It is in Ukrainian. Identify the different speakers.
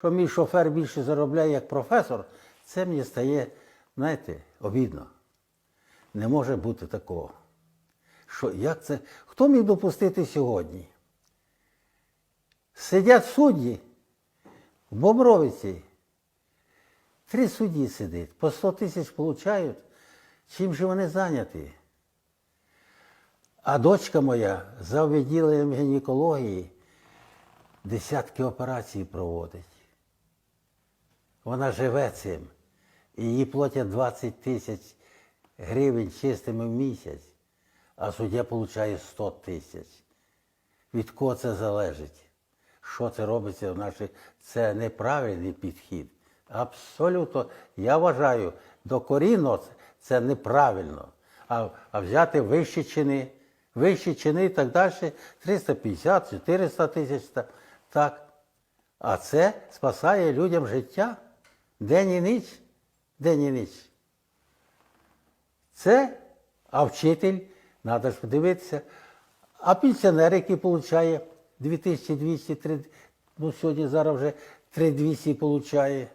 Speaker 1: Що мій шофер більше заробляє як професор, це мені стає, знаєте, обідно. Не може бути такого. Що, як це? Хто міг допустити сьогодні? Сидять судді в Бобровиці. Три судді сидить, по 100 тисяч получають. Чим же вони зайняті? А дочка моя за відділенням гінекології десятки операцій проводить. Вона живе цим. І їй платять 20 тисяч гривень чистими в місяць, а суддя отримує 100 тисяч. Від кого це залежить? Що це робиться в наших? Це неправильний підхід. Абсолютно, я вважаю, докорінно це- неправильно. А, а взяти вищі чини, вищі чини і так далі, 350, 400 тисяч. Так. А це спасає людям життя день і ніч. День і ніч. Це, а вчитель, треба ж подивитися. А пенсіонер, який отримує 2200, 3, ну сьогодні зараз вже 3200 отримує.